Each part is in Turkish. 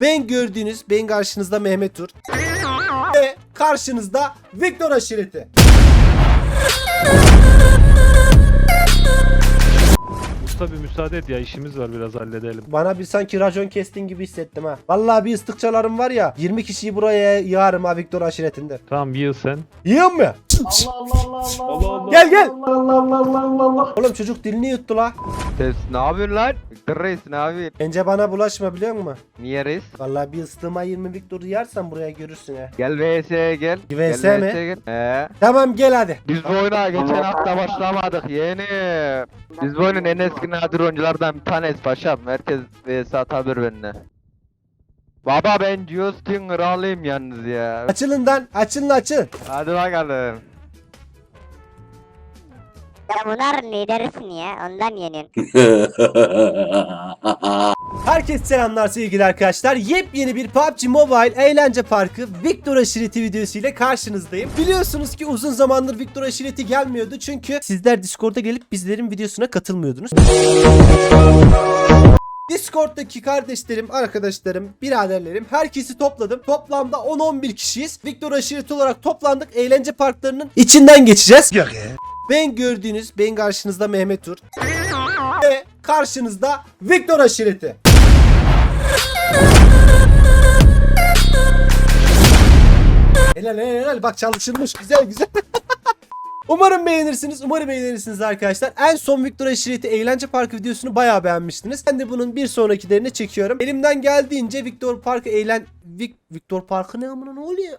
Ben gördüğünüz, ben karşınızda Mehmet Ur. Ve karşınızda Viktor aşireti. Usta bir müsaade et ya işimiz var biraz halledelim. Bana bir sanki racon kestin gibi hissettim ha. Vallahi bir ıslıkçalarım var ya 20 kişiyi buraya yığarım ha Viktor aşiretinde. Tamam yığ sen. Yığın mı? Allah Gel gel. Oğlum çocuk dilini yuttu la. Ses ne yapıyorsun lan? Victor Reis ne yapıyorsun? Bence bana bulaşma biliyor musun? Niye reis? Vallahi bir ıslığıma 20 Viktor yersen buraya görürsün ha. Gel VS'ye gel. VS Gel mi? VS'ye gel. He. Tamam gel hadi. Biz bu oyuna geçen hafta başlamadık yeğenim. Biz bu oyunun en eski nadir oyunculardan bir tanesi paşam. Herkes VS atabilir benimle. Baba ben Justin Kralıyım yalnız ya. Açılın lan. Açılın açın. Hadi bakalım. Ya bunlar liderisin ya ondan yeniyorsun. Herkese selamlar sevgili arkadaşlar. Yepyeni bir PUBG Mobile eğlence parkı Victor Aşireti videosu ile karşınızdayım. Biliyorsunuz ki uzun zamandır Victor Aşireti gelmiyordu çünkü sizler Discord'a gelip bizlerin videosuna katılmıyordunuz. Discord'daki kardeşlerim, arkadaşlarım, biraderlerim herkesi topladım. Toplamda 10-11 kişiyiz. Victor Aşireti olarak toplandık. Eğlence parklarının içinden geçeceğiz. Ben gördüğünüz, ben karşınızda Mehmet Ur. Ve karşınızda Victor Aşireti. Helal helal helal bak çalışılmış güzel güzel. Umarım beğenirsiniz. Umarım beğenirsiniz arkadaşlar. En son Victor Aşireti Eğlence Parkı videosunu bayağı beğenmiştiniz. Ben de bunun bir sonrakilerini çekiyorum. Elimden geldiğince Victor Parkı eğlen... Vic... Victor Parkı ne amına ne oluyor?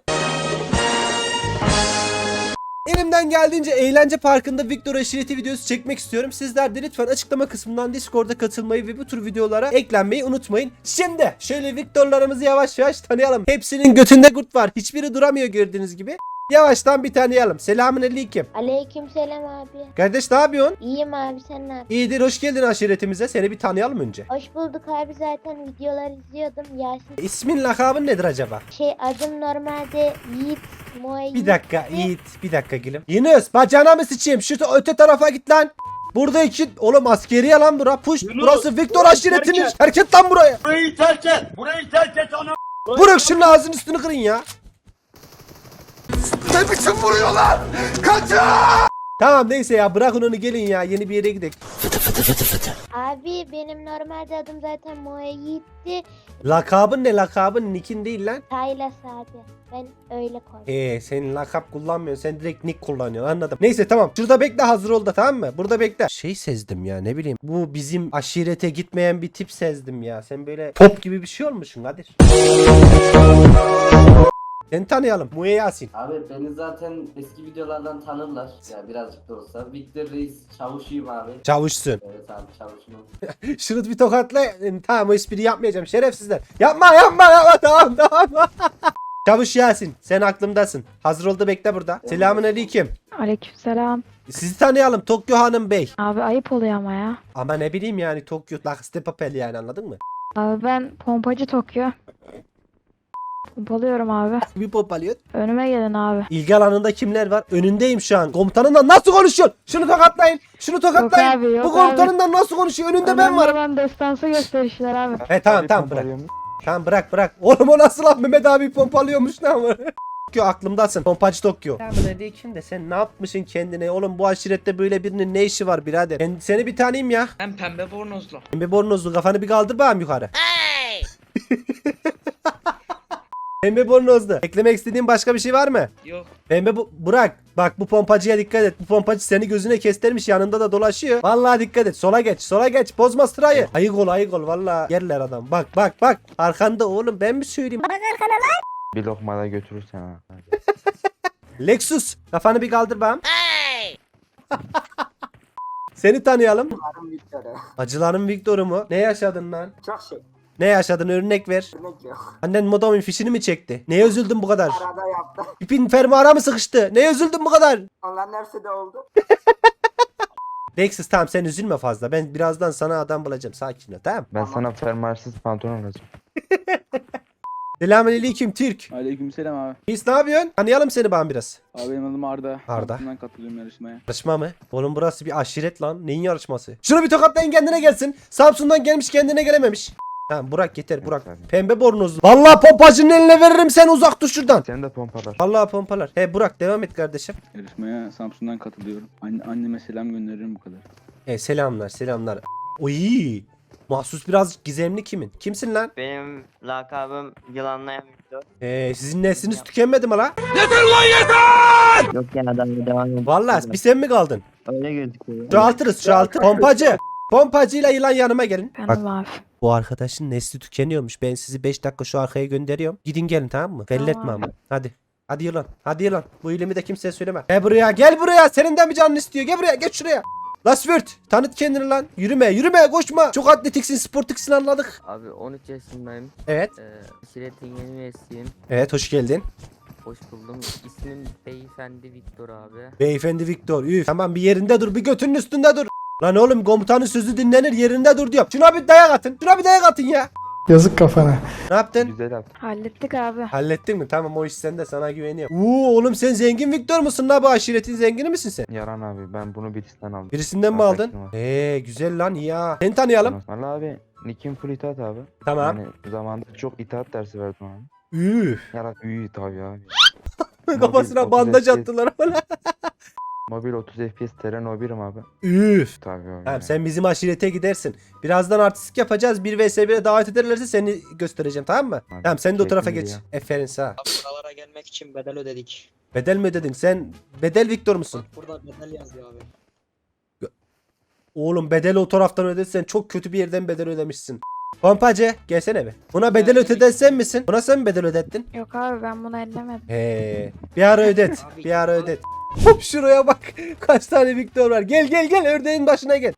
Elimden geldiğince eğlence parkında Victor Aşireti videosu çekmek istiyorum. Sizler de lütfen açıklama kısmından Discord'a katılmayı ve bu tür videolara eklenmeyi unutmayın. Şimdi şöyle Victor'larımızı yavaş yavaş tanıyalım. Hepsinin götünde kurt var. Hiçbiri duramıyor gördüğünüz gibi. Yavaştan bir tanıyalım. Selamun aleyküm. Aleykümselam abi. Kardeş ne yapıyorsun? İyiyim abi sen ne yapıyorsun? İyidir hoş geldin aşiretimize. Seni bir tanıyalım önce. Hoş bulduk abi zaten videolar izliyordum. Yasin İsmin lakabın nedir acaba? şey adım normalde Yiğit Moe Bir dakika Yiğit. Bir dakika gülüm. Yunus bacağına mı sıçayım? Şu öte tarafa git lan. Burada iki... Oğlum askeriye lan bura. Puş. Burası Victor aşiretinin. Hareket lan buraya. Burayı terk et. Burayı terk et ana. Bırak şunun ağzının üstünü kırın ya. Ne biçim vuruyorlar? Kaçın! Tamam neyse ya bırakın onu gelin ya yeni bir yere gidelim. Abi benim normalde adım zaten Moe Yiğit'ti. Lakabın ne lakabın nickin değil lan. Taylas abi. Ben öyle koydum. Ee senin lakap kullanmıyorsun sen direkt nick kullanıyorsun anladım. Neyse tamam şurada bekle hazır ol da tamam mı? Burada bekle. Şey sezdim ya ne bileyim. Bu bizim aşirete gitmeyen bir tip sezdim ya. Sen böyle pop gibi bir şey olmuşsun Kadir. Seni tanıyalım. Muye Yasin. Abi beni zaten eski videolardan tanırlar. Ya birazcık da olsa. Victor Reis çavuşuyum abi. Çavuşsun. Evet abi çavuşum. Şunu bir tokatla. Ee, Tamam o espri yapmayacağım şerefsizler. Yapma yapma yapma tamam tamam. Çavuş Yasin sen aklımdasın. Hazır oldu bekle burada. Selamun aleyküm. Aleykümselam. Sizi tanıyalım Tokyo Hanım Bey. Abi ayıp oluyor ama ya. Ama ne bileyim yani Tokyo Lakiste Papel yani anladın mı? Abi ben pompacı Tokyo. Pompalıyorum abi. Bir popalıyor. Önüme gelin abi. İlgi alanında kimler var? Önündeyim şu an. Komutanınla nasıl konuşuyorsun? Şunu tokatlayın. Şunu tokatlayın. abi, yok Bu komutanından nasıl konuşuyor? Önünde ben varım. Ben destansı gösterişler abi. He tamam tamam bırak. Tamam bırak bırak. Oğlum o nasıl lan Mehmet abi pompalıyormuş lan. Tokyo aklımdasın. Pompacı Tokyo. Selamünaleyküm de sen ne yapmışsın kendine? Oğlum bu aşirette böyle birinin ne işi var birader? Ben seni bir tanıyayım ya. Ben pembe bornozlu. Pembe bornozlu kafanı bir kaldır bakayım yukarı. Pembe bornozlu. Eklemek istediğin başka bir şey var mı? Yok. Pembe bu bırak. Bak bu pompacıya dikkat et. Bu pompacı seni gözüne kestirmiş yanında da dolaşıyor. Vallahi dikkat et. Sola geç. Sola geç. Bozma sırayı. Ayık ol ayık ol. Vallahi yerler adam. Bak bak bak. Arkanda oğlum ben mi söyleyeyim? Bir lokma da götürürsen ha. Lexus. Kafanı bir kaldır bakayım. Seni tanıyalım. Acıların Victor'u mu? Ne yaşadın lan? Çok şey. Ne yaşadın örnek ver. Örnek yok. Annen modemin fişini mi çekti? Neye üzüldün bu kadar? Arada yaptı. İpin fermuara mı sıkıştı? Neye üzüldün bu kadar? Onların hepsi de oldu. Lexus tamam sen üzülme fazla. Ben birazdan sana adam bulacağım. Sakin ol tamam. Ben sana fermuarsız pantolon alacağım. Selamünaleyküm Türk. Aleykümselam abi. Biz ne yapıyorsun? Tanıyalım seni bana biraz. Abi benim adım Arda. Arda. Samsun'dan katılıyorum yarışmaya. Yarışma mı? Oğlum burası bir aşiret lan. Neyin yarışması? Şunu bir tokatlayın kendine gelsin. Samsun'dan gelmiş kendine gelememiş. Tamam Burak yeter Burak. Pembe bornozlu. Vallahi pompacının eline veririm sen uzak dur şuradan. Sen de pompalar. Vallahi pompalar. He Burak devam et kardeşim. Yarışmaya Samsun'dan katılıyorum. Anne, anneme selam gönderirim bu kadar. He selamlar selamlar. Oy. Mahsus biraz gizemli kimin? Kimsin lan? Benim lakabım yılanlayan Victor. He sizin nesliniz tükenmedi mi la? Yok ya adam devam ediyor. Vallahi bir sen mi kaldın? Öyle gözüküyor. Çoğaltırız çoğaltır. Pompacı. Pompacıyla yılan yanıma gelin. Bak Efendim abi. Bu arkadaşın nesli tükeniyormuş. Ben sizi 5 dakika şu arkaya gönderiyorum. Gidin gelin tamam mı? Belletme ama. Hadi. Hadi yılan. Hadi yılan. Bu ilimi de kimseye söyleme. Gel buraya. Gel buraya. Senin de mi canın istiyor? Gel buraya. Geç şuraya. Lasvert. Tanıt kendini lan. Yürüme. Yürüme. Koşma. Çok atletiksin. Sportiksin anladık. Abi 13 yaşındayım. Evet. Ee, aşiretin yeni üyesiyim. Evet hoş geldin. Hoş buldum. İsmim Beyefendi Victor abi. Beyefendi Victor. Üf. Tamam bir yerinde dur. Bir götünün üstünde dur. Lan oğlum komutanın sözü dinlenir yerinde dur diyor. Şuna bir dayak atın. Şuna bir dayak atın ya. Yazık kafana. Ne yaptın? Güzel abi. Hallettik abi. Hallettin mi? Tamam o iş sende sana güveniyorum. Oo oğlum sen zengin Victor musun la bu aşiretin zengini misin sen? Yaran abi ben bunu birisinden aldım. Birisinden mi aldın? ol. Eee güzel lan ya. Seni tanıyalım. Valla abi Nick'in full itaat abi. Tamam. Yani zamanında çok itaat dersi verdim abi. Üf. Yarak büyüğü tabii abi. Kafasına bandaj attılar bana. Mobil 30 FPS teren o birim abi. Üf. Tabii abi. Tamam yani. sen bizim aşirete gidersin. Birazdan artistik yapacağız. 1 vs 1'e davet ederlerse seni göstereceğim tamam mı? Abi, Tamam sen de o tarafa geç. ya. Aferin sağ. Buralara gelmek için bedel ödedik. Bedel mi ödedin? Sen bedel Victor musun? Burada bedel yazıyor abi. Oğlum bedeli o taraftan ödediysen çok kötü bir yerden bedel ödemişsin. Pompacı gelsene be. Buna bedel ödeden sen misin? Buna sen mi bedel ödettin? Yok abi ben bunu ellemedim. He, bir ara ödet. Bir ara ödet. Hop şuraya bak. Kaç tane Victor var. Gel gel gel ördeğin başına gel.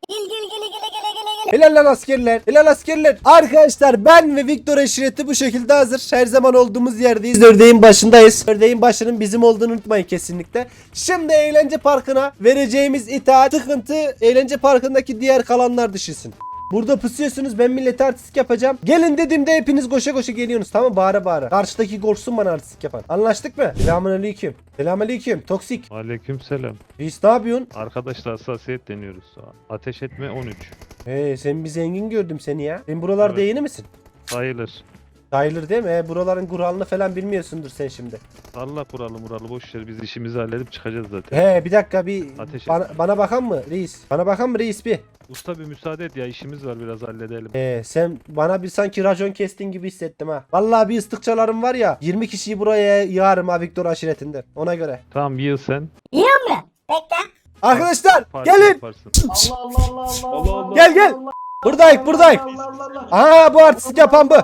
Helal lan askerler. Helal askerler. Arkadaşlar ben ve Victor eşireti bu şekilde hazır. Her zaman olduğumuz yerdeyiz. Ördeğin başındayız. Ördeğin başının bizim olduğunu unutmayın kesinlikle. Şimdi eğlence parkına vereceğimiz itaat sıkıntı eğlence parkındaki diğer kalanlar düşünsün. Burada pusuyorsunuz ben millete artistik yapacağım. Gelin dediğimde hepiniz koşa koşa geliyorsunuz tamam bağıra bağıra. Karşıdaki korksun bana artistik yapan. Anlaştık mı? Selamünaleyküm. Selamünaleyküm. Toksik. Aleykümselam. Reis ne yapıyorsun? Arkadaşlar hassasiyet deniyoruz. Ateş etme 13. Hey sen bir zengin gördüm seni ya. Sen buralarda Evet. yeni misin? Sayılır. Sayılır değil mi? He, buraların kuralını falan bilmiyorsundur sen şimdi. Allah kuralı muralı boş ver biz işimizi halledip çıkacağız zaten. He bir dakika bir Ateş bana, bana bakan mı reis? Bana bakan mı reis bir? Usta bir müsaade et ya işimiz var biraz halledelim. He sen bana bir sanki racon kestin gibi hissettim ha. Vallahi bir ıslıkçalarım var ya 20 kişiyi buraya yığarım ha Victor aşiretinden. Ona göre. Tamam yığ sen. Arkadaşlar Parti gelin. yaparsın. Allah Allah Allah Allah Allah. Gel, gel. Buradayız buradayız. Aa bu artistik yapan bu.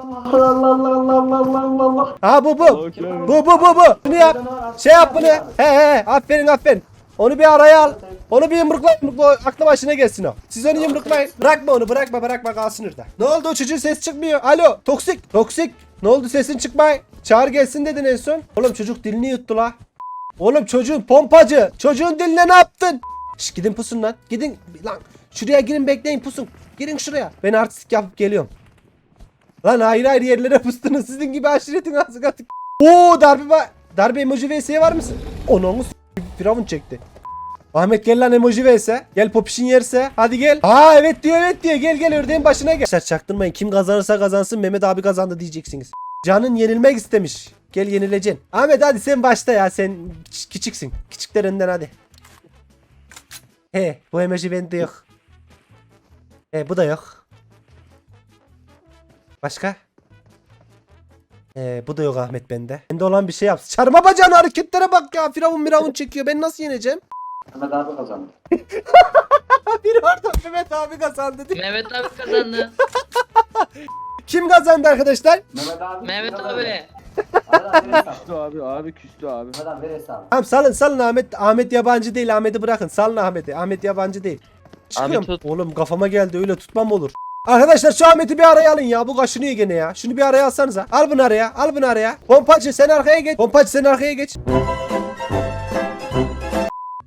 Ha bu bu. Bu bu bu bu. Bunu yap. Şey yap bunu. He he aferin aferin. Onu bir araya al. Onu bir yumrukla yumrukla aklı başına gelsin o. Siz onu yumruklayın. Bırakma onu bırakma bırakma kalsın orada. Ne oldu o çocuğun ses çıkmıyor. Alo toksik toksik. Ne oldu sesin çıkmay? Çağır gelsin dedin en son. Oğlum çocuk dilini yuttu la. Oğlum çocuğun pompacı. Çocuğun diline ne yaptın? Şş, gidin pusun lan. Gidin lan. Şuraya girin bekleyin pusun. Girin şuraya. Ben artistik yapıp geliyorum. Lan ayrı ayrı yerlere pustunuz. Sizin gibi aşiretin ağzı katık. Oo darbe var. Darbe emoji vs'ye var mısın? Onu Firavun çekti. Ahmet gel lan emoji vs. Gel popişin yerse. Hadi gel. Ha evet diyor evet diyor. Gel gel ördeğin başına gel. Arkadaşlar çaktırmayın. Kim kazanırsa kazansın Mehmet abi kazandı diyeceksiniz. Canın yenilmek istemiş. Gel yenileceksin. Ahmet hadi sen başla ya. Sen küç- küçüksün. Küçüklerinden hadi. He bu emoji bende yok. He bu da yok. Başka? Ee, bu da yok Ahmet bende. Bende olan bir şey yapsın. Çarma bacağın hareketlere bak ya. Firavun miravun çekiyor. Ben nasıl yeneceğim? Mehmet abi kazandı. Biri orada Mehmet abi kazandı. diye. Mehmet abi kazandı. Kim kazandı arkadaşlar? Mehmet abi. Mehmet abi. Küstü abi abi küstü abi. Mehmet abi ver hesabı. Tamam salın salın Ahmet. Ahmet yabancı değil. Ahmet'i bırakın. Salın Ahmet'i. Ahmet yabancı değil. Çıkıyorum. tut. Oğlum kafama geldi. Öyle tutmam olur. Arkadaşlar şu Ahmet'i bir araya alın ya. Bu kaşınıyor gene ya. Şunu bir araya alsanıza. Al bunu araya. Al bunu araya. Pompacı sen arkaya geç. Pompacı sen arkaya geç.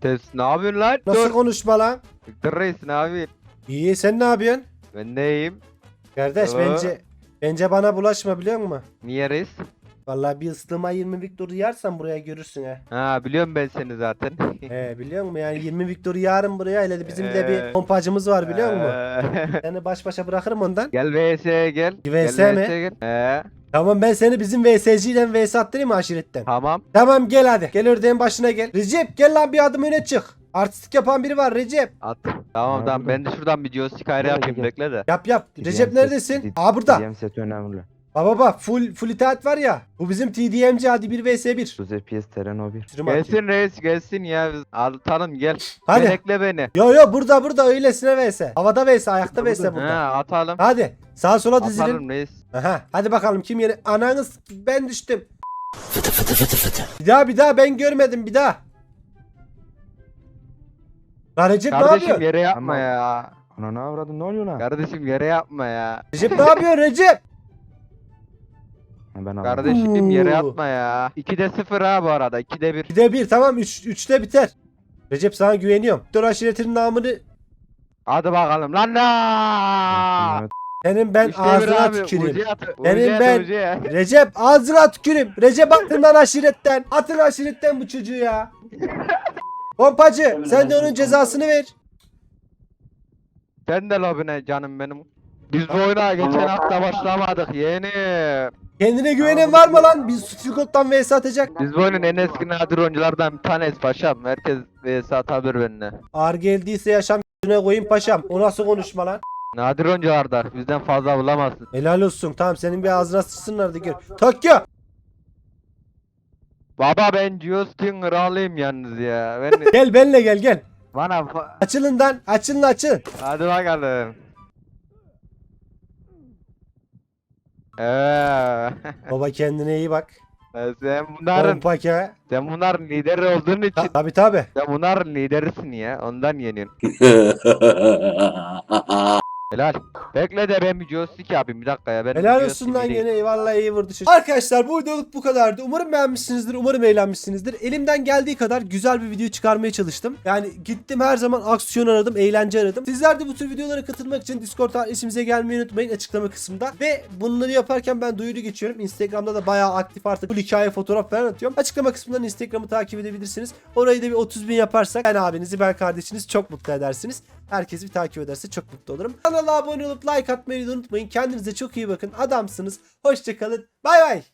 Tez ne yapıyorsun lan? Nasıl Dur. konuşma lan? Reis ne yapıyorsun? İyi sen ne yapıyorsun? Ben de iyiyim. Kardeş Aa. bence bence bana bulaşma biliyor musun? Niye reis? Vallahi bir ıslığıma 20 Victor yersen buraya görürsün he. Ha biliyorum ben seni zaten. He biliyor musun yani 20 Victor yarın buraya hele bizim de bir Ee, pompacımız var biliyor musun? Ee, Seni baş başa bırakırım ondan. gel VS'ye gel. VS Gel mi? VS'ye gel. Ee, Tamam ben seni bizim VSC ile VS attırayım mı aşiretten? tamam. Tamam gel hadi. Gel ördeğin başına gel. Recep gel lan bir adım öne çık. Artistik yapan biri var Recep. At. Tamam tamam ben de şuradan bir joystick ayrı yapayım bekle de. Yap yap. Recep neredesin? Aa burada. TDM seti önemli. Baba baba full full itaat var ya. Bu bizim TDMC hadi 1 vs 1. 30 FPS Teren O1. Sürüm atıyor. Gelsin reis gelsin ya. Atalım gel. Hadi. Gel ekle beni. Yo yo burada burada öylesine vs. Havada vs ayakta vs burada. Ha atalım. Hadi sağa sola dizilin. Atalım reis. Aha hadi bakalım kim yeri. Ananız ben düştüm. Bir daha bir daha ben görmedim bir daha. Lan Recep ne Kardeşim yapıyor? yere yapma ya. Ana ne avradın ne oluyor lan? Kardeşim yere yapma ya. Recep ne yapıyor Recep? Ben anladım. Kardeşim yere yapma ya. 2'de 0 ha bu arada. 2'de 1. 1'de 1 tamam 3 3'te biter. Recep sana güveniyorum. Doktor aşiretinin namını Hadi bakalım lan. Evet, senin ben İşte bir ağzına abi, tüküreyim. Benim ben- ya. Recep ağzına tüküreyim. Recep atın lan aşiretten. Atın aşiretten bu çocuğu ya. Pompacı sen de onun cezasını ver. Sen de lobine canım benim. Biz bu oyuna geçen hafta başlamadık yeğenim. Kendine güvenen var mı lan? Biz Sutikot'tan vs atacak. Biz bu oyunun en eski nadir oyunculardan bir tanesi paşam. Herkes vs atabilir benimle. Ağır geldiyse yaşam yüzüne koyayım paşam. O nasıl konuşma lan? Nadir oyuncularda bizden fazla bulamazsın. Helal olsun. Tamam senin bir ağzına sıçsınlar da gör. Tokyo. Baba ben Justin kralıyım yalnız ya. Ben Gel benle gel gel. bana fa- Açılın lan. Açılın açılın. hadi bakalım. Eee. Baba kendine iyi bak. sen bunların Pompake. sen bunların lideri olduğun için Tabi tabi. sen bunların liderisin ya. Ondan yeniyorsun. Helal. Bekle de ben bir joystick yapayım bir dakika ya. Ben Helal olsun lan gene vallahi iyi vurdu çocuk. Arkadaşlar bu videoluk bu kadardı. Umarım beğenmişsinizdir. Umarım eğlenmişsinizdir. Elimden geldiği kadar güzel bir video çıkarmaya çalıştım. Yani gittim her zaman aksiyon aradım, eğlence aradım. Sizler de bu tür videolara katılmak için Discord adresimize gelmeyi unutmayın açıklama kısmında. Ve bunları yaparken ben duyuru geçiyorum. Instagram'da da bayağı aktif artık bu hikaye fotoğraf falan atıyorum. Açıklama kısmından Instagram'ı takip edebilirsiniz. Orayı da bir 30 bin yaparsak ben abinizi ben kardeşiniz çok mutlu edersiniz. Herkes bir takip ederse çok mutlu olurum. Kanala abone olup like atmayı unutmayın. Kendinize çok iyi bakın. Adamsınız. Hoşçakalın. Bay bay.